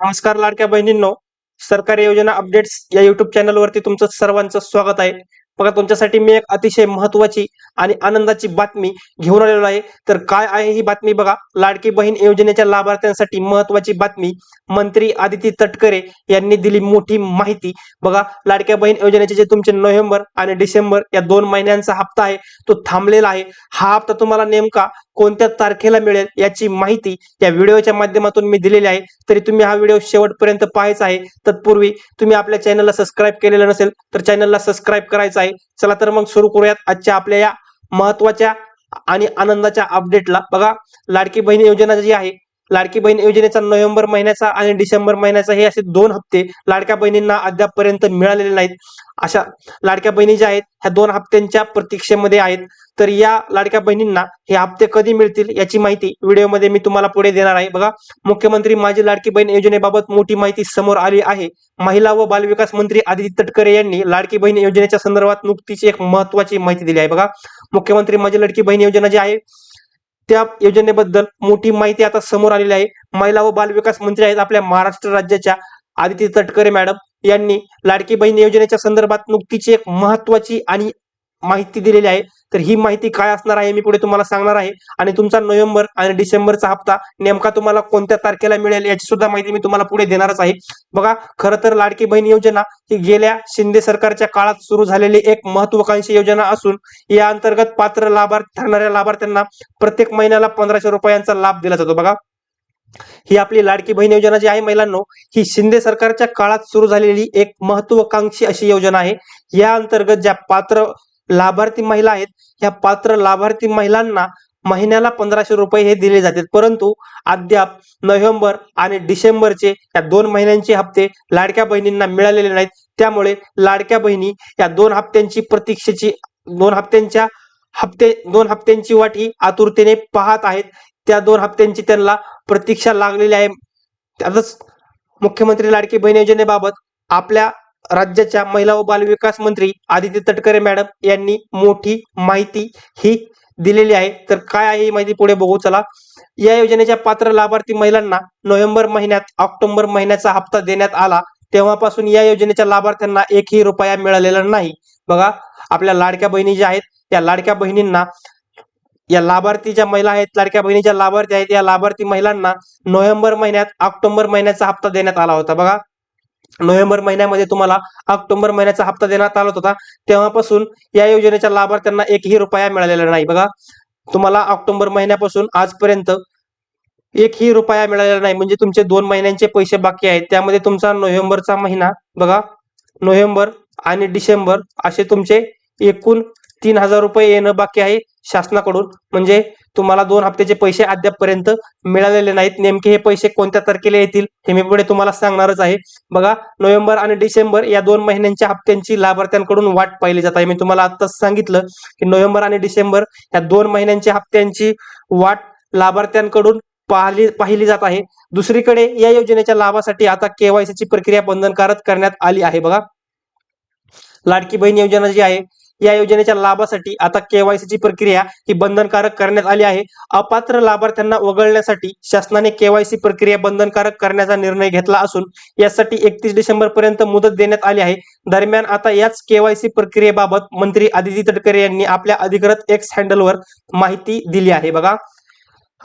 नमस्कार लाडक्या बहिणींनो सरकारी योजना अपडेट्स या युट्यूब चॅनलवरती तुमचं सर्वांचं स्वागत आहे. बघा तुमच्यासाठी मी एक अतिशय महत्वाची आणि आनंदाची बातमी घेऊन आलेलो आहे. तर काय आहे ही बातमी बघा. लाडकी बहीण योजनेच्या लाभार्थ्यांसाठी महत्वाची बातमी मंत्री आदिती तटकरे यांनी दिली मोठी माहिती. बघा लाडक्या बहीण योजनेचे जे तुमचे नोव्हेंबर आणि डिसेंबर या दोन महिन्यांचा हप्ता आहे तो थांबलेला आहे. हा हप्ता तुम्हाला नेमका कोणत्या तारखेला मिळेल याची माहिती या व्हिडिओच्या माध्यमातून मी दिलेली आहे. तरी तुम्ही हा व्हिडिओ शेवटपर्यंत पाहायचा आहे. तत्पूर्वी तुम्ही आपल्या चॅनलला सबस्क्राईब केलेलं नसेल तर चॅनलला सबस्क्राईब करायचं आहे. चला तर मग सुरू करूयात आजच्या आपल्या या महत्त्वाच्या आणि आनंदाच्या अपडेटला बघा लाडकी बहीण योजना जी आहे लाडकी बहीण योजनेचा नोव्हेंबर महिन्याचा आणि डिसेंबर महिन्याचा हे असे दोन हप्ते लाडक्या बहिणींना अद्यापपर्यंत मिळालेले नाहीत. अशा लाडक्या बहिणी ज्या आहेत ह्या दोन हप्त्यांच्या प्रतीक्षेमध्ये आहेत. तर या लाडक्या बहिणींना हे हप्ते कधी मिळतील याची माहिती व्हिडिओमध्ये मी तुम्हाला पुढे देणार आहे. बघा मुख्यमंत्री माझी लाडकी बहीण योजनेबाबत मोठी माहिती समोर आली आहे. महिला व बालविकास मंत्री आदित्य तटकरे यांनी लाडकी बहीण योजनेच्या संदर्भात नुकतीच एक महत्वाची माहिती दिली आहे. बघा मुख्यमंत्री माझी लाडकी बहीण योजना जी आहे त्या योजनेबद्दल मोठी माहिती आता समोर आलेली आहे. महिला व बालविकास मंत्री आहेत आपल्या महाराष्ट्र राज्याच्या आदित्य तटकरे मॅडम यांनी लाडकी बहीण योजनेच्या संदर्भात नुकतीच एक महत्वाची आणि माहिती दिलेली आहे. तर ही माहिती काय असणार आहे मी पुढे तुम्हाला सांगणार आहे. आणि तुमचा नोव्हेंबर आणि डिसेंबरचा हप्ता नेमका तुम्हाला कोणत्या तारखेला मिळेल याची सुद्धा माहिती मी तुम्हाला पुढे देणारच आहे. बघा खरं तर लाडकी बहीण योजना ही गेल्या शिंदे सरकारच्या काळात सुरू झालेली एक महत्वाकांक्षी योजना असून या अंतर्गत पात्र लाभार्थी ठरणाऱ्या लाभार्थ्यांना प्रत्येक महिन्याला पंधराशे रुपयांचा लाभ दिला जातो. बघा ही आपली लाडकी बहीण योजना जी आहे महिलांनो ही शिंदे सरकारच्या काळात सुरू झालेली एक महत्वाकांक्षी अशी योजना आहे. या अंतर्गत ज्या पात्र लाभार्थी महिला आहेत. ह्या पात्र लाभार्थी महिलांना महिन्याला पंधराशे रुपये हे दिले जातात. परंतु अद्याप नोव्हेंबर आणि डिसेंबरचे या दोन महिन्यांचे हप्ते लाडक्या बहिणींना मिळालेले नाहीत. त्यामुळे लाडक्या बहिणी या दोन हप्त्यांची प्रतीक्षेची दोन हप्त्यांच्या हप्ते दोन हप्त्यांची वाट ही आतुरतेने पाहत आहेत. त्या दोन हप्त्यांची त्यांना प्रतीक्षा लागलेली आहे. त्यातच मुख्यमंत्री लाडकी बहीण योजनेबाबत आपल्या राज्याच्या महिला व बालविकास मंत्री आदित्य तटकरे मॅडम यांनी मोठी माहिती ही दिलेली आहे. तर काय आहे ही माहिती पुढे बघू. चला. या योजनेच्या पात्र लाभार्थी महिलांना नोव्हेंबर महिन्यात ऑक्टोबर महिन्याचा हप्ता देण्यात आला. तेव्हापासून या योजनेच्या लाभार्थ्यांना एकही रुपया मिळालेला नाही. बघा आपल्या लाडक्या बहिणी ज्या आहेत या लाडक्या बहिणींना या लाभार्थी ज्या महिला आहेत लाडक्या बहिणीच्या लाभार्थी आहेत या लाभार्थी महिलांना नोव्हेंबर महिन्यात ऑक्टोबर महिन्याचा हप्ता देण्यात आला होता. बघा. नोव्हेंबर महिन्यामध्ये तुम्हाला ऑक्टोबर महिन्याचा हप्ता देण्यात आला होता. तेव्हापासून या योजनेच्या लाभार्थ्यांना एकही रुपया मिळालेला नाही. बघा तुम्हाला ऑक्टोबर महिन्यापासून आजपर्यंत एकही रुपया मिळालेला नाही. म्हणजे तुमचे दोन महिन्यांचे पैसे बाकी आहेत. त्यामध्ये तुमचा नोव्हेंबरचा महिना बघा नोव्हेंबर आणि डिसेंबर असे तुमचे एकूण तीन हजार रुपये येणं बाकी आहे शासनाकडून. म्हणजे तुम्हाला दोन हप्त्याचे पैसे अद्यापपर्यंत मिळालेले नाहीत. नेमके हे पैसे कोणत्या तारखेला येतील हे मी पुढे तुम्हाला सांगणारच आहे. बघा नोव्हेंबर आणि डिसेंबर या दोन महिन्यांच्या हप्त्यांची लाभार्थ्यांकडून वाट पाहिली जात आहे. मी तुम्हाला आताच सांगितलं की नोव्हेंबर आणि डिसेंबर या दोन महिन्यांच्या हप्त्यांची वाट लाभार्थ्यांकडून पाहिली पाहिली जात आहे. दुसरीकडे या योजनेच्या लाभासाठी आता केवायसी ची प्रक्रिया बंधनकारक करण्यात आली आहे. बघा लाडकी बहीण योजना जी आहे या योजनेच्या लाभासाठी आता केवायसी ची प्रक्रिया ही बंधनकारक करण्यात आली आहे. अपात्र लाभार्थ्यांना वगळण्यासाठी शासनाने केवायसी प्रक्रिया बंधनकारक करण्याचा निर्णय घेतला असून यासाठी एकतीस डिसेंबर पर्यंत मुदत देण्यात आली आहे. दरम्यान आता याच केवायसी प्रक्रियेबाबत मंत्री आदिती तटकरे यांनी आपल्या अधिकृत एक्स हँडलवर माहिती दिली आहे. बघा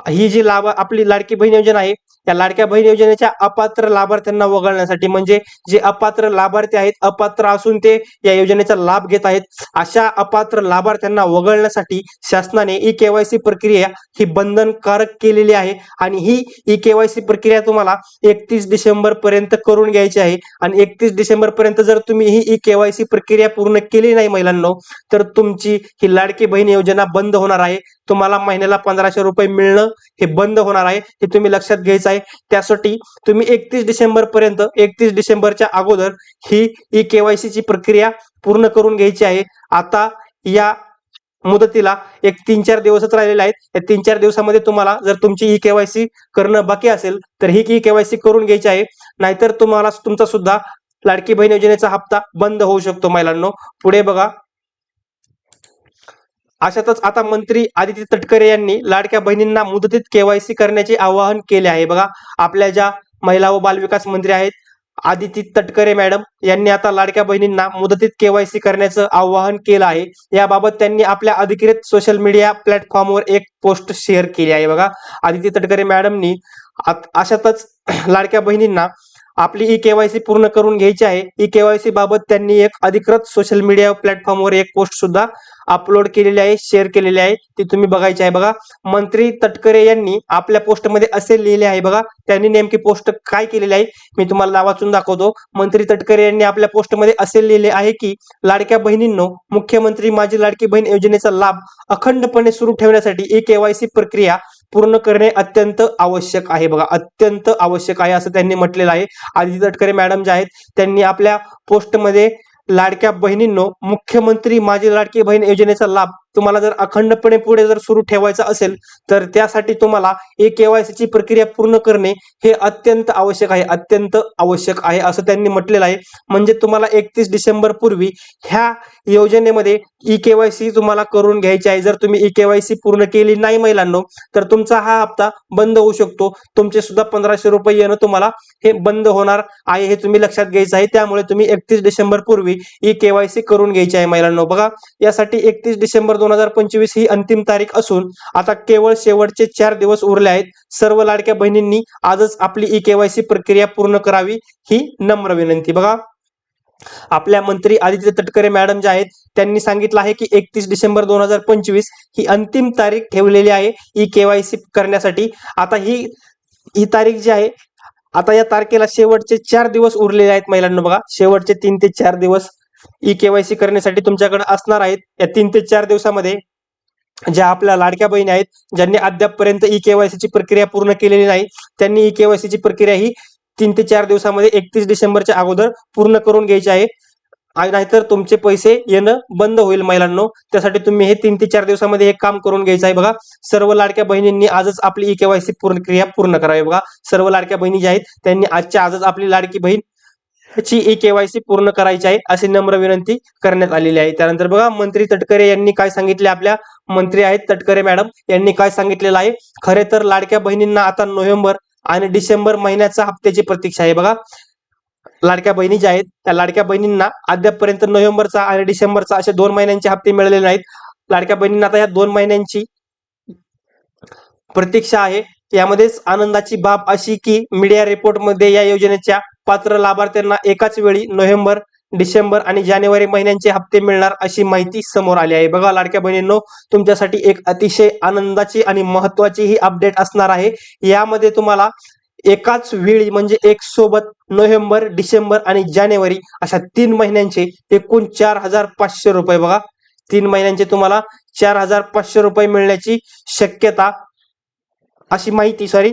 ही जी लाभ आपली लाडकी बहीण योजना आहे या लाडक्या बहीण योजनेच्या अपात्र लाभार्थ्यांना वगळण्यासाठी म्हणजे जे अपात्र लाभार्थी आहेत अपात्र असून ते या योजनेचा लाभ घेत आहेत. अशा अपात्र लाभार्थ्यांना वगळण्यासाठी शासनाने ई केवायसी प्रक्रिया ही बंधनकारक केलेली आहे आणि ही ई केवायसी प्रक्रिया तुम्हाला एकतीस डिसेंबर पर्यंत करून घ्यायची आहे. आणि एकतीस डिसेंबर पर्यंत जर तुम्ही ही ई केवायसी प्रक्रिया पूर्ण केली नाही महिलांनो तर तुमची ही लाडकी बहीण योजना बंद होणार आहे. तुम्हाला महिन्याला पंधराशे रुपये मिळणं हे बंद होणार आहे. हे तुम्ही लक्षात घ्यायचं आहे. त्यासाठी तुम्ही एकतीस डिसेंबर पर्यंत एकतीस डिसेंबरच्या अगोदर ही ई केवायसी ची प्रक्रिया पूर्ण करून घ्यायची आहे. आता या मुदतीला एक तीन चार दिवसच राहिलेले आहेत. या तीन चार दिवसामध्ये तुम्हाला जर तुमची ई केवायसी करणं बाकी असेल तर ही ई केवायसी करून घ्यायची आहे. नाहीतर तुम्हाला तुमचा सुद्धा लाडकी बहीण योजनेचा हप्ता बंद होऊ शकतो महिलांनो. पुढे बघा. अशातच आता मंत्री आदित्य तटकरे यांनी लाडक्या बहिणींना मुदतीत केवायसी करण्याचे आवाहन केले आहे. बघा आपल्या ज्या महिला व बालविकास मंत्री आहेत आदिती तटकरे मॅडम यांनी आता लाडक्या बहिणींना मुदतीत केवायसी करण्याचं आवाहन केलं आहे. याबाबत त्यांनी आपल्या अधिकृत सोशल मीडिया प्लॅटफॉर्मवर एक पोस्ट शेअर केली आहे. बघा आदिती तटकरे मॅडमनी अशातच लाडक्या बहिणींना आपली ई केवायसी पूर्ण करून घ्यायची आहे. ई केवायसी बाबत त्यांनी एक अधिकृत सोशल मीडिया प्लॅटफॉर्मवर एक पोस्ट सुद्धा अपलोड केलेली आहे शेअर केलेली आहे. ती तुम्ही बघायची आहे बघा. मंत्री तटकरे यांनी आपल्या पोस्टमध्ये असे लिहिले आहे बघा. त्यांनी नेमकी पोस्ट काय केलेली आहे मी तुम्हाला वाचून दाखवतो. मंत्री तटकरे यांनी आपल्या पोस्टमध्ये असे लिहिले आहे की लाडक्या बहिणींनो मुख्यमंत्री माझी लाडकी बहीण योजनेचा लाभ अखंडपणे सुरू ठेवण्यासाठी ई केवायसी प्रक्रिया पूर्ण करणे अत्यंत आवश्यक आहे. बघा अत्यंत आवश्यक आहे असं त्यांनी म्हटलेलं आहे. आदिती तटकरे मॅडम जे आहेत त्यांनी आपल्या पोस्टमध्ये लाडक्या बहिणींनो मुख्यमंत्री माझी लाडकी बहीण योजनेचा लाभ तुम्हाला जर अखंडपणे पुढे जर सुरू ठेवायचं असेल तर त्यासाठी तुम्हाला ए केवायसी ची प्रक्रिया पूर्ण करणे हे अत्यंत आवश्यक आहे अत्यंत आवश्यक आहे असं त्यांनी म्हटलेलं आहे. म्हणजे तुम्हाला एकतीस डिसेंबर पूर्वी ह्या योजनेमध्ये ई केवायसी तुम्हाला करून घ्यायची आहे. जर तुम्ही ई केवायसी पूर्ण केली नाही महिलांनो तर तुमचा हा हप्ता बंद होऊ शकतो. तुमचे सुद्धा पंधराशे रुपये येणं तुम्हाला हे बंद होणार आहे हे तुम्ही लक्षात घ्यायचं आहे. त्यामुळे तुम्ही एकतीस डिसेंबर पूर्वी ई केवायसी करून घ्यायची आहे महिलांनो. बघा यासाठी एकतीस डिसेंबर दोन हजार पंचवीस ही अंतिम तारीख असून आता केवळ शेवटचे चार दिवस उरले आहेत. सर्व लाडक्या बहिणींनी आजच आपली ई केवायसी प्रक्रिया पूर्ण करावी ही नम्र विनंती. बघा आपल्या मंत्री आदित्य तटकरे मॅडम जे आहेत त्यांनी सांगितलं आहे की एकतीस डिसेंबर दोन हजार पंचवीस ही अंतिम तारीख ठेवलेली आहे ई केवायसी करण्यासाठी. आता ही ही तारीख जी आहे आता या तारखेला शेवटचे चार दिवस उरलेले आहेत महिलांना बघा. शेवटचे तीन ते चार दिवस ई केवायसी करण्यासाठी तुमच्याकडे असणार आहेत या तीन ते चार दिवसामध्ये. ज्या आपल्या लाडक्या बहिणी आहेत ज्यांनी अद्यापपर्यंत ई केवायसी ची प्रक्रिया पूर्ण केलेली नाही त्यांनी ई केवायसी ची प्रक्रिया ही तीन ते चार दिवसामध्ये एकतीस डिसेंबरच्या अगोदर पूर्ण करून घ्यायची आहे. नाहीतर तुमचे पैसे येणं बंद होईल महिलांनो. त्यासाठी तुम्ही हे तीन ते चार दिवसामध्ये हे काम करून घ्यायचं आहे बघा. सर्व लाडक्या बहिणींनी आजच आपली ई केवायसी पूर्ण क्रिया पूर्ण करावी बघा. सर्व लाडक्या बहिणी ज्या आहेत त्यांनी आजच्या आजच आपली लाडकी बहीण ची ई केवायसी पूर्ण करायची आहे अशी नम्र विनंती करण्यात आलेली आहे. त्यानंतर बघा मंत्री तटकरे यांनी काय सांगितले आपल्या मंत्री आहेत तटकरे मॅडम यांनी काय सांगितलेलं आहे? खरे तर लाडक्या बहिणींना आता नोव्हेंबर आणि डिसेंबर महिन्याचा हप्त्याची प्रतीक्षा आहे. बघा लाडक्या बहिणी ज्या आहेत त्या लाडक्या बहिणींना अद्यापपर्यंत नोव्हेंबरचा आणि डिसेंबरचा असे दोन महिन्यांचे हप्ते मिळालेले नाहीत. लाडक्या बहिणींना आता या दोन महिन्यांची प्रतीक्षा आहे. यामध्येच आनंदाची बाब अशी की मीडिया रिपोर्टमध्ये या योजनेच्या पात्र लाभार्थ्यांना एकाच वेळी नोव्हेंबर डिसेंबर आणि जानेवारी महिन्यांचे हप्ते मिळणार अशी माहिती समोर आली आहे. बघा लाडक्या बहिणींनो तुमच्यासाठी एक अतिशय आनंदाची आणि महत्वाची ही अपडेट असणार आहे. यामध्ये तुम्हाला एकाच वेळी म्हणजे एक सोबत नोव्हेंबर डिसेंबर आणि जानेवारी अशा तीन महिन्यांचे एकूण चार हजार पाचशे रुपये बघा. तीन महिन्यांचे तुम्हाला चार हजार पाचशे रुपये मिळण्याची शक्यता अशी माहिती सॉरी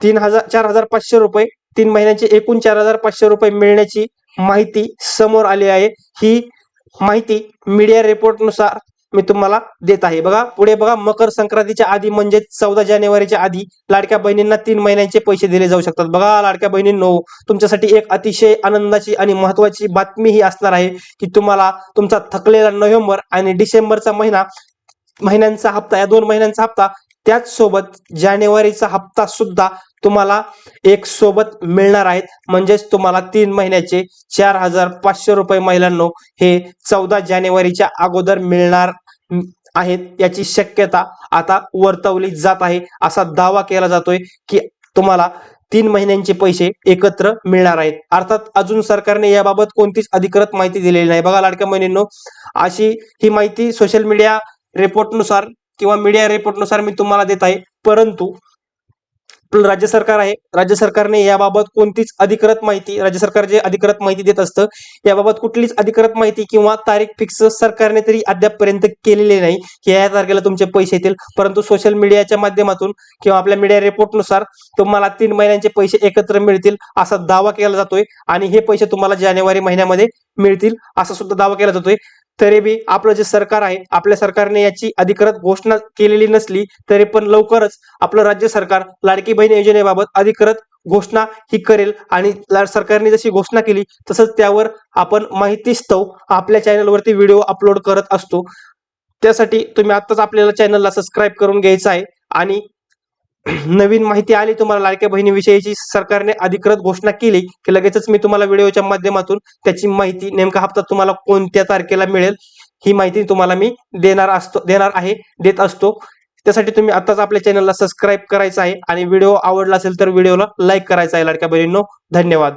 तीन हजार चार हजार पाचशे रुपये तीन महिन्यांचे एकूण चार हजार पाचशे रुपये मिळण्याची माहिती समोर आली आहे. ही माहिती मीडिया रिपोर्टनुसार मी तुम्हाला देत आहे. बघा पुढे बघा मकर संक्रांतीच्या आधी म्हणजे चौदा जानेवारीच्या आधी लाडक्या बहिणींना तीन महिन्यांचे पैसे दिले जाऊ शकतात. बघा लाडक्या बहिणींनो तुमच्यासाठी एक अतिशय आनंदाची आणि महत्वाची बातमी ही असणार आहे की तुम्हाला तुमचा थकलेला नोव्हेंबर आणि डिसेंबरचा महिना महिन्यांचा हप्ता या दोन महिन्यांचा हप्ता त्याचसोबत जानेवारीचा हप्ता सुद्धा तुम्हाला एक सोबत मिळणार आहेत. म्हणजेच तुम्हाला तीन महिन्याचे चार हजार पाचशे रुपये महिलांनो हे चौदा जानेवारीच्या अगोदर मिळणार आहेत याची शक्यता आता वर्तवली जात आहे. असा दावा केला जातोय की तुम्हाला तीन महिन्यांचे पैसे एकत्र मिळणार आहेत. अर्थात अजून सरकारने याबाबत कोणतीच अधिकृत माहिती दिलेली नाही. बघा लाडक्या बहिणींनो अशी ही माहिती सोशल मीडिया रिपोर्टनुसार किंवा मीडिया रिपोर्टनुसार मी तुम्हाला देत आहे. परंतु राज्य सरकार आहे. राज्य सरकारने याबाबत कोणतीच अधिकृत माहिती राज्य सरकार जे अधिकृत माहिती देत असतं याबाबत कुठलीच अधिकृत माहिती किंवा तारीख फिक्स सरकारने तरी अद्यापपर्यंत केलेली नाही. की या तारखेला तुमचे पैसे येतील. परंतु सोशल मीडियाच्या माध्यमातून किंवा आपल्या मीडिया रिपोर्टनुसार तुम्हाला तीन महिन्यांचे पैसे एकत्र मिळतील असा दावा केला जातोय. आणि हे पैसे तुम्हाला जानेवारी महिन्यामध्ये मिळतील असा सुद्धा दावा केला जातोय. तरी बी आपलं जे सरकार आहे आपल्या सरकारने याची अधिकृत घोषणा केलेली नसली तरी पण लवकरच आपलं राज्य सरकार लाडकी बहीण योजनेबाबत अधिकृत घोषणा ही करेल आणि सरकारने जशी घोषणा केली तसंच त्यावर आपण माहितीस्तव आपल्या चॅनलवरती व्हिडिओ अपलोड करत असतो. त्यासाठी तुम्ही आत्ताच आपल्याला चॅनलला सबस्क्राईब करून घ्यायचं आहे आणि नवीन माहिती आली तुम्हाला लाडक्या बहिणीविषयीची सरकारने अधिकृत घोषणा केली की लगेचच मी तुम्हाला व्हिडिओच्या माध्यमातून त्याची माहिती नेमका हप्ता तुम्हाला कोणत्या तारखेला मिळेल ही माहिती तुम्हाला मी देणार असतो देणार आहे देत असतो. त्यासाठी तुम्ही आताच आपल्या चॅनलला सबस्क्राईब करायचं आहे आणि व्हिडिओ आवडला असेल तर व्हिडिओला लाईक करायचा आहे लाडक्या बहिणींनो. धन्यवाद.